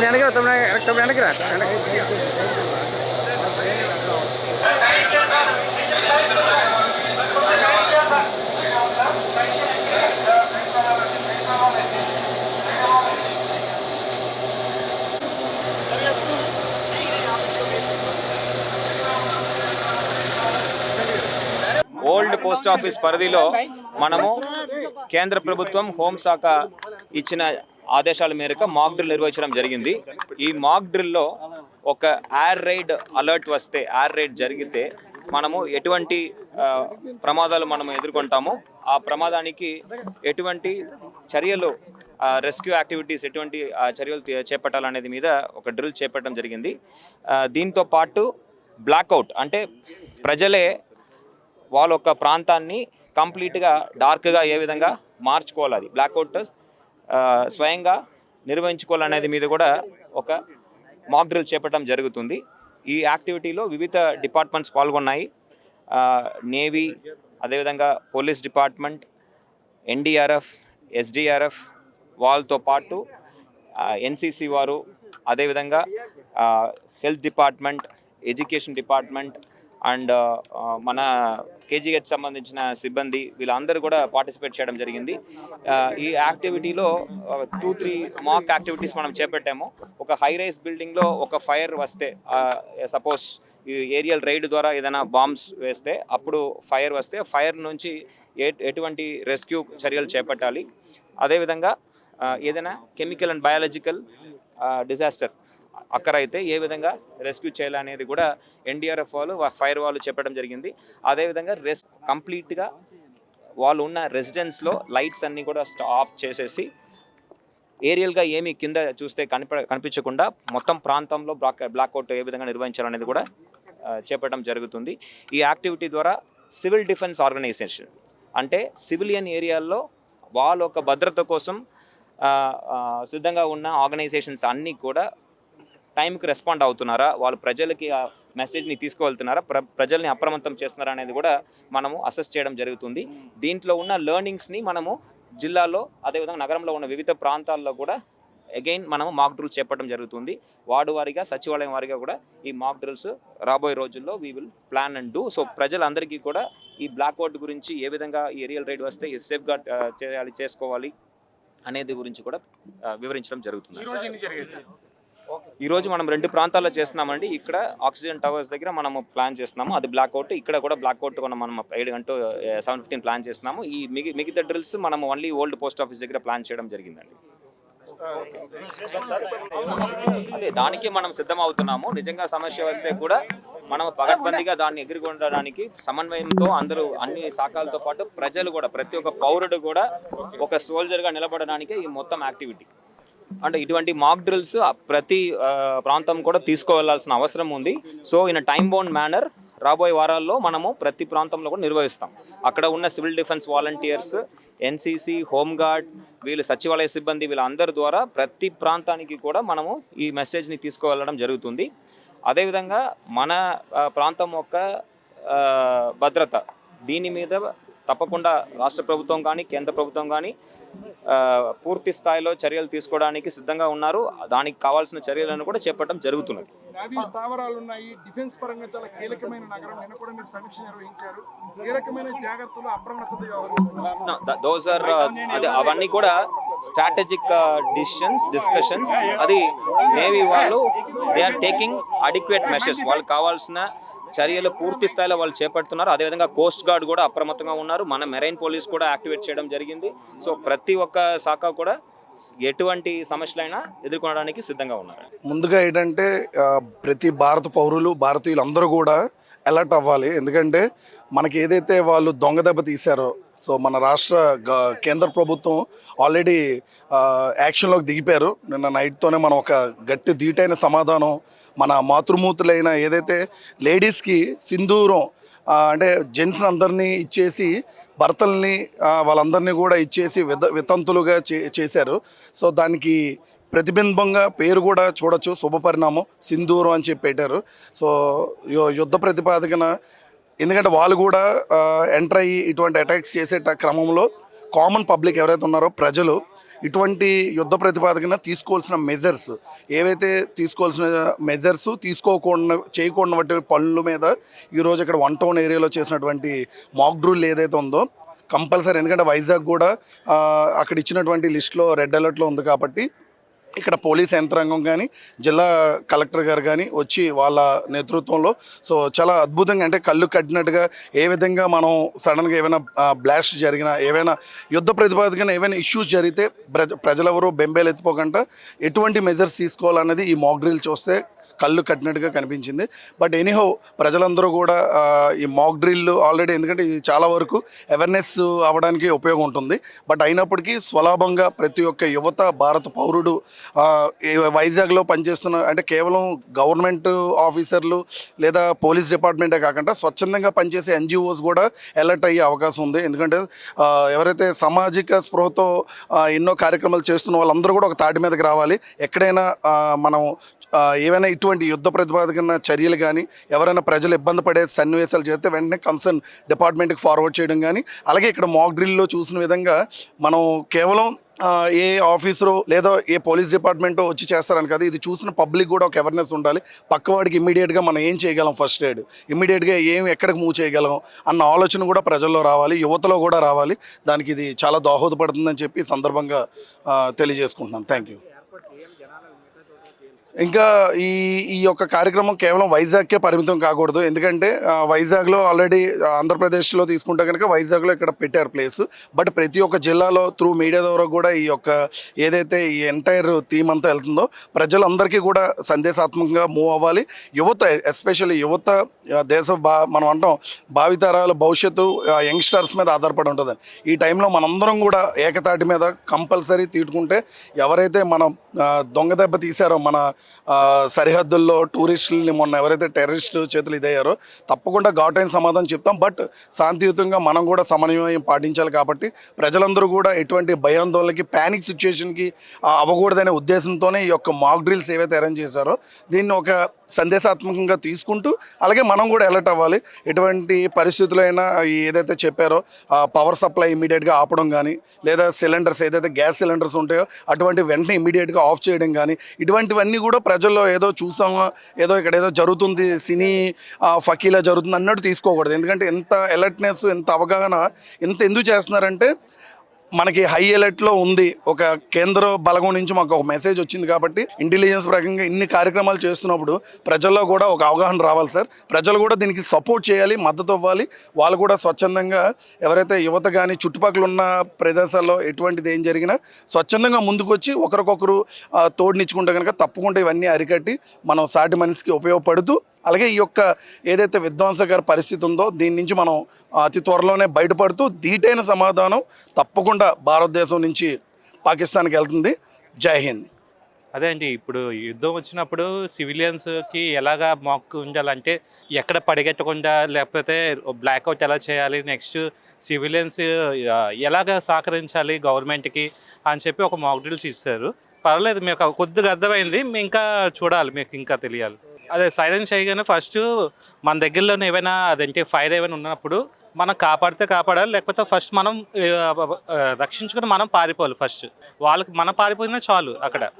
తొమ్మిది వెనక్కి తొమ్మిది వెనక్కి రా వెనక్కి ఓల్డ్ పోస్ట్ ఆఫీస్ పరిధిలో మనము కేంద్ర ప్రభుత్వం హోంశాఖ ఇచ్చిన ఆదేశాల మేరకు మాక్ డ్రిల్ నిర్వహించడం జరిగింది. ఈ మాక్ డ్రిల్లో ఒక ఎయిర్ రైడ్ అలర్ట్ వస్తే ఎయిర్ రైడ్ జరిగితే మనము ఎటువంటి ప్రమాదాలు మనం ఎదుర్కొంటామో. ఆ ప్రమాదానికి ఎటువంటి చర్యలు రెస్క్యూ యాక్టివిటీస్ ఎటువంటి చర్యలు చేపట్టాలనేది మీద ఒక డ్రిల్ చేపట్టడం జరిగింది. దీంతో పాటు బ్లాక్అవుట్ అంటే ప్రజలే వాళ్ళ యొక్క ప్రాంతాన్ని కంప్లీట్గా డార్క్గా ఏ విధంగా మార్చుకోవాలి. అది బ్లాక్అవుట్ స్వయంగా నిర్వహించుకోవాలనేది మీద కూడా ఒక మాక్ డ్రిల్ చేపట్టడం జరుగుతుంది. ఈ యాక్టివిటీలో వివిధ డిపార్ట్మెంట్స్ పాల్గొన్నాయి. నేవీ అదేవిధంగా పోలీస్ డిపార్ట్మెంట్ ఎన్డీఆర్ఎఫ్ ఎస్డిఆర్ఎఫ్ వాళ్ళతో పాటు ఎన్సిసి వారు అదేవిధంగా health department education department and మన కేజీహెచ్ సంబంధించిన సిబ్బంది వీళ్ళందరూ కూడా పార్టిసిపేట్ చేయడం జరిగింది. ఈ యాక్టివిటీలో టూ త్రీ మాక్ యాక్టివిటీస్ మనం చేపట్టాము. ఒక హై రైస్ బిల్డింగ్లో ఒక ఫైర్ వస్తే సపోజ్ ఈ ఏరియల్ రైడ్ ద్వారా ఏదైనా బాంబ్స్ వేస్తే అప్పుడు ఫైర్ వస్తే ఫైర్ నుంచి ఎటువంటి రెస్క్యూ చర్యలు చేపట్టాలి. అదేవిధంగా ఏదైనా కెమికల్ అండ్ బయాలజికల్ డిజాస్టర్ అక్కరైతే అయితే ఏ విధంగా రెస్క్యూ చేయాలనేది కూడా ఎన్డీఆర్ఎఫ్ వాళ్ళు ఫైర్ వాళ్ళు చెప్పడం జరిగింది. అదేవిధంగా రెస్ కంప్లీట్గా వాళ్ళు ఉన్న రెసిడెన్స్లో లైట్స్ అన్నీ కూడా ఆఫ్ చేసేసి ఏరియల్గా ఏమి కింద చూస్తే కనిప కనిపించకుండా మొత్తం ప్రాంతంలో బ్లాక్ బ్లాక్అవుట్ ఏ విధంగా నిర్వహించాలనేది కూడా చేపట్టడం జరుగుతుంది. ఈ యాక్టివిటీ ద్వారా సివిల్ డిఫెన్స్ ఆర్గనైజేషన్ అంటే సివిలియన్ ఏరియాల్లో వాళ్ళ యొక్క భద్రత కోసం సిద్ధంగా ఉన్న ఆర్గనైజేషన్స్ అన్నీ కూడా టైంకి రెస్పాండ్ అవుతున్నారా? వాళ్ళు ప్రజలకి ఆ మెసేజ్ని తీసుకువెళ్తున్నారా? ప్ర ప్రజల్ని అప్రమత్తం చేస్తున్నారా అనేది కూడా మనము అసెస్ చేయడం జరుగుతుంది. దీంట్లో ఉన్న లెర్నింగ్స్ని మనము జిల్లాలో అదేవిధంగా నగరంలో ఉన్న వివిధ ప్రాంతాల్లో కూడా అగైన్ మనము మాక్ డ్రిల్స్ చేపట్టడం జరుగుతుంది. వార్డు వారిగా సచివాలయం వారిగా కూడా ఈ మాక్ డ్రిల్స్ రాబోయే రోజుల్లో we will plan and do so ప్రజలందరికీ కూడా ఈ బ్లాక్ అవుట్ గురించి ఏ విధంగా ఈ ఏరియల్ రైడ్ వస్తే సేఫ్ గార్డ్ చేయాలి చేసుకోవాలి అనేది గురించి కూడా వివరించడం జరుగుతుంది. ఈ రోజు మనం రెండు ప్రాంతాల్లో చేస్తున్నామండి. ఇక్కడ ఆక్సిజన్ టవర్స్ దగ్గర మనం ప్లాన్ చేస్తున్నాము. అది బ్లాక్అవుట్ ఇక్కడ కూడా బ్లాక్అవుట్ మనం మనం ఏడు గంట సెవెన్ ఫిఫ్టీన్ ప్లాన్ చేస్తున్నాము. ఈ మిగి మిగతా డ్రిల్స్ మనం ఓన్లీ ఓల్డ్ పోస్ట్ ఆఫీస్ దగ్గర ప్లాన్ చేయడం జరిగిందండి. అదే దానికి మనం సిద్ధం అవుతున్నాము నిజంగా సమస్య వస్తే కూడా మనం పగడ్బందీగా దాన్ని ఎదుర్కొనడానికి సమన్వయంతో అందరూ అన్ని శాఖలతో పాటు ప్రజలు కూడా ప్రతి ఒక్క పౌరుడు కూడా ఒక సోల్జర్గా నిలబడడానికి ఈ మొత్తం యాక్టివిటీ అంటే ఇటువంటి మాక్ డ్రిల్స్ ప్రతి ప్రాంతం కూడా తీసుకువెళ్ళాల్సిన అవసరం ఉంది. So in time bound manner రాబోయే వారాల్లో మనము ప్రతి ప్రాంతంలో కూడా నిర్వహిస్తాం. అక్కడ ఉన్న civil defence volunteers NCC home guard వీళ్ళు సచివాలయ సిబ్బంది వీళ్ళందరి ద్వారా ప్రతి ప్రాంతానికి కూడా మనము ఈ మెసేజ్ని తీసుకువెళ్ళడం జరుగుతుంది. అదేవిధంగా మన ప్రాంతం యొక్క భద్రత దీని మీద తప్పకుండా రాష్ట్ర ప్రభుత్వం కానీ కేంద్ర ప్రభుత్వం కానీ పూర్తి స్థాయిలో చర్యలు తీసుకోవడానికి సిద్ధంగా ఉన్నారు. దానికి కావాల్సిన చర్యలను కూడా చేపట్టడం జరుగుతున్నది. నావీ స్థావరాలు ఉన్నాయి. డిఫెన్స్ పరంగా చాలా కీలకమైన నగరం. నిన్న కూడా మీరు సమీక్ష నిర్వహించారు. ఏ రకమైన జాగ్రత్తలు అప్రమత్తత వ్యవహరిస్తున్నారు? దోస్ ఆర్ అదే అవన్నీ కూడా స్ట్రాటజిక్ డిసిషన్స్ డిస్కషన్స్ అది నేవీ వాళ్ళు they are taking adequate measures వాళ్ళు కావాల్సిన చర్యలు పూర్తి స్థాయిలో వాళ్ళు చేపడుతున్నారు. అదేవిధంగా కోస్ట్ గార్డ్ కూడా అప్రమత్తంగా ఉన్నారు. మన మెరైన్ పోలీస్ కూడా యాక్టివేట్ చేయడం జరిగింది. సో ప్రతి ఒక్క శాఖ కూడా ఎటువంటి సమస్యలైనా ఎదుర్కొనడానికి సిద్ధంగా ఉన్నారు. ముందుగా ఏంటంటే ప్రతి భారత పౌరులు భారతీయులు అందరూ కూడా అలర్ట్ అవ్వాలి. ఎందుకంటే మనకి ఏదైతే వాళ్ళు దొంగ దెబ్బ తీశారో సో మన రాష్ట్ర గ- కేంద్ర ప్రభుత్వం ఆల్రెడీ యాక్షన్లోకి దిగిపోయారు. నిన్న నైట్తోనే మనం ఒక గట్టి ధీటైన సమాధానం మన మాతృమూర్తులైన ఏదైతే లేడీస్కి సింధూరం అంటే జెంట్స్ని అందరినీ ఇచ్చేసి భర్తల్ని వాళ్ళందరినీ కూడా ఇచ్చేసి విత వితంతులుగా చే చేశారు. సో దానికి ప్రతిబింబంగా పేరు కూడా చూడొచ్చు. శుభపరిణామం సింధూరం అని చెప్పి పెట్టారు. సో యుద్ధ ప్రతిపాదికన ఎందుకంటే వాళ్ళు కూడా ఎంటర్ అయ్యి ఇటువంటి అటాక్స్ చేసే క్రమంలో కామన్ పబ్లిక్ ఎవరైతే ఉన్నారో ప్రజలు ఇటువంటి యుద్ధ ప్రతిపాదకన తీసుకోవాల్సిన మెజర్స్ ఏవైతే తీసుకోవాల్సిన మెజర్స్ తీసుకోకుండా చేయకూడనటువంటి పనుల మీద ఈరోజు ఇక్కడ వన్ టౌన్ ఏరియాలో చేసినటువంటి మాక్ డ్రూల్ ఏదైతే ఉందో కంపల్సరీ ఎందుకంటే వైజాగ్ కూడా అక్కడ ఇచ్చినటువంటి లిస్ట్లో రెడ్ అలర్ట్లో ఉంది కాబట్టి ఇక్కడ పోలీస్ యంత్రాంగం కానీ జిల్లా కలెక్టర్ గారు కానీ వచ్చి వాళ్ళ నేతృత్వంలో సో చాలా అద్భుతంగా అంటే కళ్ళు కట్టినట్టుగా ఏ విధంగా మనం సడన్గా ఏమైనా బ్లాస్ట్ జరిగినా ఏవైనా యుద్ధ ప్రతిపాదికన ఏవైనా ఇష్యూస్ జరిగితే ప్రజ ప్రజలెవరూ బెంబేలు ఎత్తిపోకుండా ఎటువంటి మెజర్స్ తీసుకోవాలన్నది ఈ మాక్ డ్రిల్ చూస్తే కళ్ళు కట్టినట్టుగా కనిపించింది. బట్ ఎనీహో ప్రజలందరూ కూడా ఈ మాక్ డ్రిల్ ఆల్రెడీ ఎందుకంటే ఇది చాలా వరకు అవేర్నెస్ అవ్వడానికి ఉపయోగం ఉంటుంది. బట్ అయినప్పటికీ స్వలాభంగా ప్రతి ఒక్క యువత భారత పౌరుడు వైజాగ్లో పనిచేస్తున్న అంటే కేవలం గవర్నమెంట్ ఆఫీసర్లు లేదా పోలీస్ డిపార్ట్మెంటే కాకుండా స్వచ్ఛందంగా పనిచేసే ఎన్జిఓస్ కూడా అలర్ట్ అయ్యే అవకాశం ఉంది. ఎందుకంటే ఎవరైతే సామాజిక స్పృహతో ఎన్నో కార్యక్రమాలు చేస్తున్న వాళ్ళందరూ కూడా ఒక తాటి మీదకి రావాలి. ఎక్కడైనా మనం ఏవైనా ఇటువంటి యుద్ధ ప్రతిపాదకన చర్యలు కానీ ఎవరైనా ప్రజలు ఇబ్బంది పడే సన్నివేశాలు చేస్తే వెంటనే కన్సర్న్ డిపార్ట్మెంట్కి ఫార్వర్డ్ చేయడం కానీ అలాగే ఇక్కడ మాక్ డ్రిల్లో చూసిన విధంగా మనం కేవలం ఏ ఆఫీసరో లేదా ఏ పోలీస్ డిపార్ట్మెంటో వచ్చి చేస్తారని కదా ఇది చూసిన పబ్లిక్ కూడా ఒక అవేర్నెస్ ఉండాలి. పక్కవాడికి ఇమీడియట్గా మనం ఏం చేయగలం ఫస్ట్ ఎయిడ్? ఇమీడియట్గా ఏం ఎక్కడికి మూవ్ చేయగలం? అన్న ఆలోచన కూడా ప్రజల్లో రావాలి యువతలో కూడా రావాలి. దానికి ఇది చాలా దోహదపడుతుందని చెప్పి సందర్భంగా తెలియజేసుకుంటున్నాను. Thank you. ఇంకా ఈ ఈ యొక్క కార్యక్రమం కేవలం వైజాగ్కే పరిమితం కాకూడదు. ఎందుకంటే వైజాగ్లో ఆల్రెడీ ఆంధ్రప్రదేశ్లో తీసుకుంటే కనుక వైజాగ్లో ఇక్కడ పెట్టారు ప్లేస్ బట్ ప్రతి ఒక్క జిల్లాలో త్రూ మీడియా ద్వారా కూడా ఈ యొక్క ఏదైతే ఈ ఎంటైర్ థీమ్ అంతా వెళ్తుందో ప్రజలందరికీ కూడా సందేశాత్మకంగా మూవ్ అవ్వాలి. యువత ఎస్పెషల్లీ యువత దేశ బా మనం అంటాం భావితరాల భవిష్యత్తు యంగ్స్టర్స్ మీద ఆధారపడి ఉంటుంది ఈ టైంలో మనందరం కూడా ఏకతాటి మీద కంపల్సరీ తీటుకుంటే ఎవరైతే మనం దొంగ దెబ్బ తీశారో మన సరిహద్దుల్లో టూరిస్టులని మొన్న ఎవరైతే టెర్రరిస్ట్ చేతులు ఇదయ్యారో తప్పకుండా ఘాటైన సమాధానం చెప్తాం. బట్ శాంతియుతంగా మనం కూడా సమన్వయం పాటించాలి కాబట్టి ప్రజలందరూ కూడా ఎటువంటి భయాందోళనకి ప్యానిక్ సిచ్యుయేషన్కి అవ్వకూడదనే ఉద్దేశంతోనే ఈ యొక్క మాక్ డ్రిల్స్ ఏవైతే అరేంజ్ చేశారో దీన్ని ఒక సందేశాత్మకంగా తీసుకుంటూ అలాగే మనం కూడా అలర్ట్ అవ్వాలి. ఎటువంటి పరిస్థితులైనా ఏదైతే చెప్పారో పవర్ సప్లై ఇమీడియట్గా ఆపడం కానీ లేదా సిలిండర్స్ ఏదైతే గ్యాస్ సిలిండర్స్ ఉంటాయో అటువంటి వెంటనే ఇమీడియట్గా ఆఫ్ చేయడం కానీ ఇటువంటివన్నీ కూడా ప్రజల్లో ఏదో చూసామా ఏదో ఇక్కడ ఏదో జరుగుతుంది సినీ ఫకీలా జరుగుతుంది అన్నట్టు తీసుకోకూడదు. ఎందుకంటే ఎంత అలర్ట్నెస్ ఎంత అవగాహన ఎంత ఎందుకు చేస్తున్నారంటే మనకి హై అలర్ట్లో ఉంది. ఒక కేంద్ర బలగం నుంచి మాకు ఒక మెసేజ్ వచ్చింది కాబట్టి ఇంటెలిజెన్స్ ప్రకారంగా ఇన్ని కార్యక్రమాలు చేస్తున్నప్పుడు ప్రజల్లో కూడా ఒక అవగాహన రావాలి సార్. ప్రజలు కూడా దీనికి సపోర్ట్ చేయాలి మద్దతు ఇవ్వాలి. వాళ్ళు కూడా స్వచ్ఛందంగా ఎవరైతే యువత కానీ చుట్టుపక్కల ఉన్న ప్రదేశాల్లో ఎటువంటిది ఏం జరిగినా స్వచ్ఛందంగా ముందుకు వచ్చి ఒకరికొకరు తోడునిచ్చుకుంటే కనుక తప్పకుండా ఇవన్నీ అరికట్టి మనం సాటి మనిషికి ఉపయోగపడుతూ అలాగే ఈ యొక్క ఏదైతే విధ్వంసకర పరిస్థితి ఉందో దీని నుంచి మనం అతి త్వరలోనే బయటపడుతూ దీటైన సమాధానం తప్పకుండా భారతదేశం నుంచి పాకిస్తాన్కి వెళ్తుంది. జై హింద్. అదే అండి ఇప్పుడు యుద్ధం వచ్చినప్పుడు సివిలియన్స్కి ఎలాగా మాక్ ఉండాలంటే ఎక్కడ పడిగెట్టకుండా లేకపోతే బ్లాక్అవుట్ ఎలా చేయాలి నెక్స్ట్ సివిలియన్స్ ఎలాగ సహకరించాలి గవర్నమెంట్కి అని చెప్పి ఒక మాక్ డ్రిల్స్ ఇస్తారు పర్లేదు మీకు కొద్దిగా అర్థమైంది ఇంకా చూడాలి మీకు ఇంకా తెలియాలి. అదే సైలెన్స్ చేయగానే ఫస్ట్ మన దగ్గరలోనే ఏమైనా అదేంటి ఫైర్ ఏమైనా ఉన్నప్పుడు మనం కాపాడితే కాపాడాలి లేకపోతే ఫస్ట్ మనం రక్షించుకుని మనం పారిపోవాలి ఫస్ట్ వాళ్ళకి మనం పారిపోయినా చాలు అక్కడ.